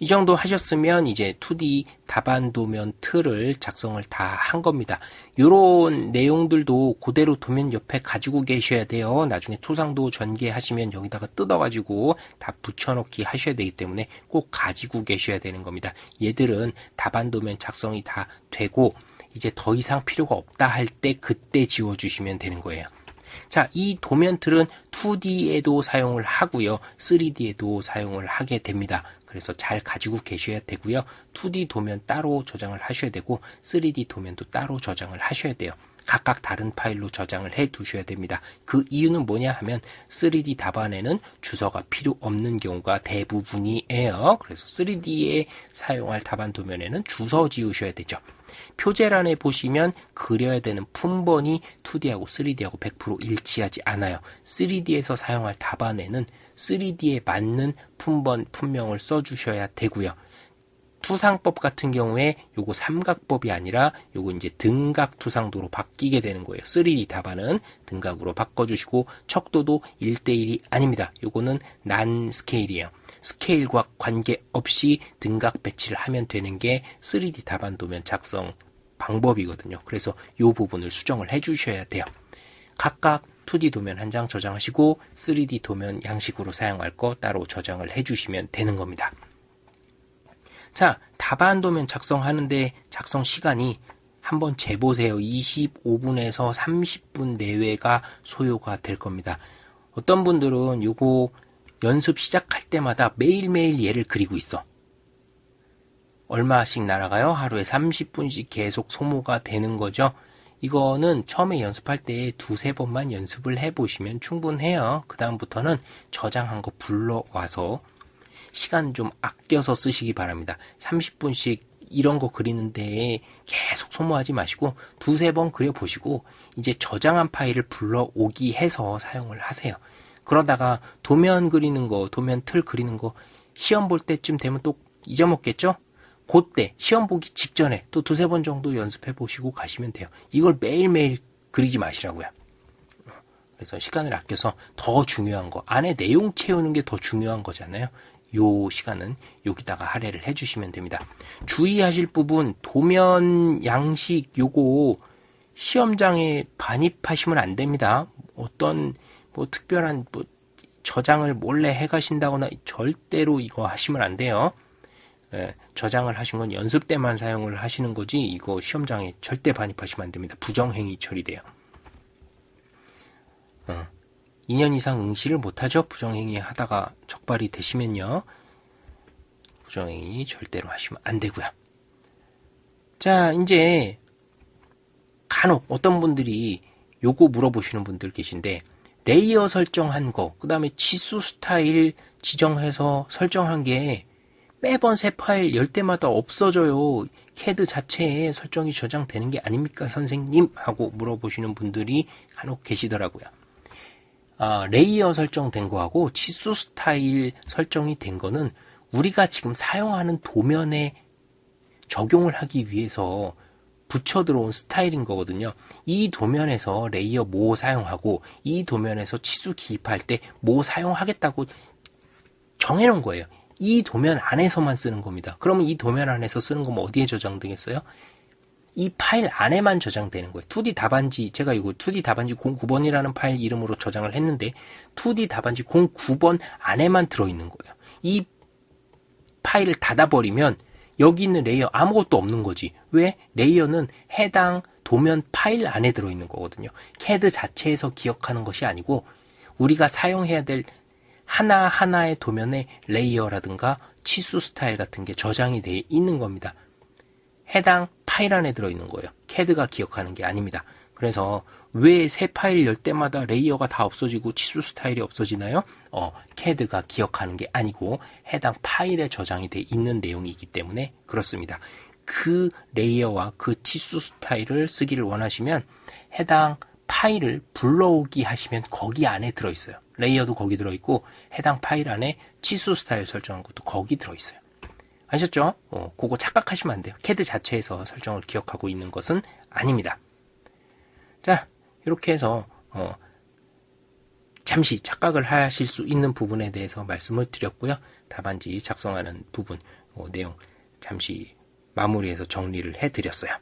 이 정도 하셨으면 이제 2D 답안 도면 틀을 작성을 다 한 겁니다. 이런 내용들도 그대로 도면 옆에 가지고 계셔야 돼요. 나중에 초상도 전개하시면 여기다가 뜯어가지고 다 붙여넣기 하셔야 되기 때문에 꼭 가지고 계셔야 되는 겁니다. 얘들은 답안 도면 작성이 다 되고 이제 더 이상 필요가 없다 할 때 그때 지워주시면 되는 거예요. 자, 이 도면 틀은 2D에도 사용을 하고요. 3D에도 사용을 하게 됩니다. 그래서 잘 가지고 계셔야 되고요. 2D 도면 따로 저장을 하셔야 되고 3D 도면도 따로 저장을 하셔야 돼요. 각각 다른 파일로 저장을 해 두셔야 됩니다. 그 이유는 뭐냐 하면 3D 답안에는 주소가 필요 없는 경우가 대부분이에요. 그래서 3D에 사용할 답안 도면에는 주소 지우셔야 되죠. 표제란에 보시면 그려야 되는 품번이 2D하고 3D하고 100% 일치하지 않아요. 3D에서 사용할 답안에는 3D에 맞는 품번, 품명을 써주셔야 되고요. 투상법 같은 경우에 요거 삼각법이 아니라 요거 이제 등각 투상도로 바뀌게 되는 거예요. 3D 답안은 등각으로 바꿔주시고 척도도 1대1이 아닙니다. 요거는 난 스케일이에요. 스케일과 관계없이 등각 배치를 하면 되는 게 3D 답안 도면 작성 방법이거든요. 그래서 요 부분을 수정을 해 주셔야 돼요. 각각 2D 도면 한 장 저장하시고 3D 도면 양식으로 사용할 거 따로 저장을 해 주시면 되는 겁니다. 자, 답안 도면 작성하는데 작성 시간이 한번 재보세요. 25분에서 30분 내외가 소요가 될 겁니다. 어떤 분들은 요거 연습 시작할 때마다 매일매일 얘를 그리고 있어. 얼마씩 날아가요? 하루에 30분씩 계속 소모가 되는 거죠. 이거는 처음에 연습할 때 두세 번만 연습을 해보시면 충분해요. 그 다음부터는 저장한 거 불러와서 시간 좀 아껴서 쓰시기 바랍니다. 30분씩 이런 거 그리는데 계속 소모하지 마시고 두세 번 그려보시고 이제 저장한 파일을 불러오기 해서 사용을 하세요. 그러다가 도면 그리는 거, 도면 틀 그리는 거 시험 볼 때쯤 되면 또 잊어먹겠죠? 그때 시험 보기 직전에 또 두세 번 정도 연습해 보시고 가시면 돼요. 이걸 매일매일 그리지 마시라고요. 그래서 시간을 아껴서 더 중요한 거, 안에 내용 채우는 게 더 중요한 거잖아요. 요 시간은 여기다가 할애를 해주시면 됩니다. 주의하실 부분, 도면 양식 요거 시험장에 반입하시면 안 됩니다. 어떤 뭐 특별한 뭐 저장을 몰래 해가신다거나 절대로 이거 하시면 안 돼요. 예, 저장을 하신 건 연습 때만 사용을 하시는 거지 이거 시험장에 절대 반입하시면 안 됩니다. 부정행위 처리돼요. 어, 2년 이상 응시를 못하죠. 부정행위 하다가 적발이 되시면요. 부정행위 절대로 하시면 안 되고요. 자, 이제 간혹 어떤 분들이 요거 물어보시는 분들 계신데 레이어 설정한 거, 그 다음에 치수 스타일 지정해서 설정한 게 매번 새 파일 열 때마다 없어져요. 캐드 자체에 설정이 저장되는 게 아닙니까, 선생님? 하고 물어보시는 분들이 간혹 계시더라고요. 아, 레이어 설정된 거하고 치수 스타일 설정이 된 거는 우리가 지금 사용하는 도면에 적용을 하기 위해서 붙여 들어온 스타일인 거거든요. 이 도면에서 레이어 뭐 사용하고 이 도면에서 치수 기입할 때뭐 사용하겠다고 정해놓은 거예요. 이 도면 안에서만 쓰는 겁니다. 그러면 이 도면 안에서 쓰는 거면 어디에 저장되겠어요? 이 파일 안에만 저장되는 거예요. 2D 답안지, 제가 이거 2D 답안지 09번이라는 파일 이름으로 저장을 했는데 2D 답안지 09번 안에만 들어있는 거예요. 이 파일을 닫아버리면 여기 있는 레이어 아무것도 없는 거지. 왜? 레이어는 해당 도면 파일 안에 들어있는 거거든요. 캐드 자체에서 기억하는 것이 아니고 우리가 사용해야 될 하나하나의 도면에 레이어라든가 치수 스타일 같은 게 저장이 되어 있는 겁니다. 해당 파일 안에 들어있는 거예요. 캐드가 기억하는 게 아닙니다. 그래서 왜 새 파일 열 때마다 레이어가 다 없어지고 치수 스타일이 없어지나요? 어, 캐드가 기억하는 게 아니고 해당 파일에 저장이 돼 있는 내용이기 때문에 그렇습니다. 그 레이어와 그 치수 스타일을 쓰기를 원하시면 해당 파일을 불러오기 하시면 거기 안에 들어있어요. 레이어도 거기 들어있고 해당 파일 안에 치수 스타일 설정한 것도 거기 들어있어요. 아셨죠? 어, 그거 착각하시면 안 돼요. 캐드 자체에서 설정을 기억하고 있는 것은 아닙니다. 자, 이렇게 해서 어, 잠시 착각을 하실 수 있는 부분에 대해서 말씀을 드렸고요. 답안지 작성하는 부분 어, 내용 잠시 마무리해서 정리를 해드렸어요.